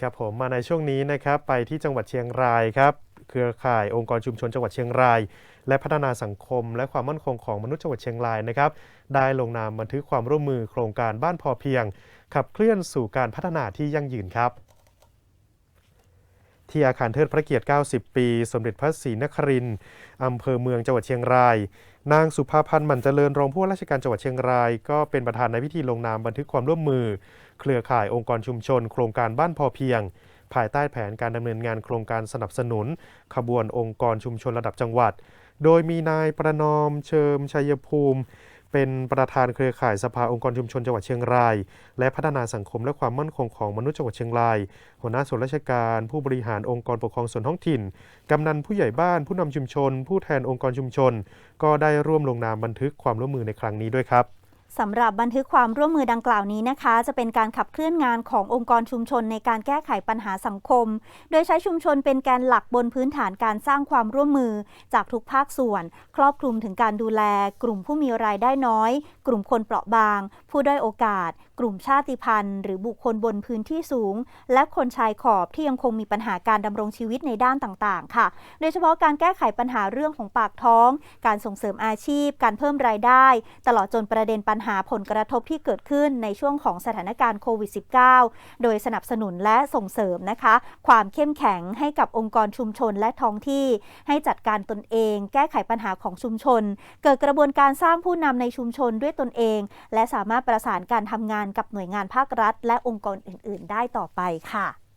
ครับผมมาในช่วงนี้นะครับไปที่จังหวัดเชียงรายครับเครือข่ายองค์กรชุมชนจังหวัดเชียงราย และพัฒนาสังคม และความมั่นคงของมนุษย์จังหวัดเชียงรายนะครับได้ลงนามบันทึกความร่วมมือโครงการบ้านพอเพียง ขับเคลื่อนสู่การพัฒนาที่ยั่งยืนครับ ที่อาคารเทิดพระเกียรติ 90 ปี สมเด็จพระศรีนครินทร์อำเภอเมืองจังหวัดเชียงราย นางสุภาพันธ์หมั่นเจริญรองผู้ว่าราชการจังหวัดเชียงราย ก็เป็นประธานในพิธีลงนามบันทึกความร่วมมือ เครือข่ายองค์กรชุมชน โครงการบ้านพอเพียง ภายใต้แผนการดำเนินงานโครงการสนับสนุน ขบวนองค์กรชุมชนระดับจังหวัด โดยมีนายประนอมเชิมชัยภูมิ เป็นประธานเครือข่ายสภาองค์กรชุมชนจังหวัดเชียงราย และพัฒนาสังคมและความมั่นคงของมนุษย์จังหวัดเชียงราย หัวหน้าส่วนราชการ ผู้บริหารองค์กรปกครองส่วนท้องถิ่น กำนันผู้ใหญ่บ้าน ผู้นำชุมชน ผู้แทนองค์กรชุมชน ก็ได้ร่วมลงนามบันทึกความร่วมมือในครั้งนี้ด้วยครับ สำหรับบันทึกความร่วมมือดังกล่าวนี้นะคะ จะเป็นการขับเคลื่อนงานขององค์กรชุมชนในการแก้ไขปัญหาสังคม โดยใช้ชุมชนเป็นแกนหลักบนพื้นฐานการสร้างความร่วมมือ จากทุกภาคส่วน ครอบคลุมถึงการดูแล กลุ่มผู้มีรายได้น้อย กลุ่มคนเปราะบาง ผู้ด้อยโอกาส กลุ่มชาติพันธุ์ หรือบุคคลบนพื้นที่สูง และคนชายขอบที่ยังคงมีปัญหาการดำรงชีวิตในด้านต่างๆ ค่ะ โดยเฉพาะการแก้ไขปัญหาเรื่องของปากท้อง การส่งเสริมอาชีพ การเพิ่มรายได้ ตลอดจนประเด็นปัญหาผลกระทบที่เกิดขึ้นในช่วงของสถานการณ์โควิด -19 โดยสนับสนุนและส่งเสริมนะคะ ความเข้มแข็งให้กับองค์กรชุมชนและท้องที่ ให้จัดการตนเอง แก้ไขปัญหาของชุมชน เกิดกระบวนการสร้างผู้นำในชุมชนด้วยตนเอง และสามารถประสานการทำงานกับหน่วยงานภาครัฐ และองค์กรอื่น ๆ ได้ต่อไปค่ะ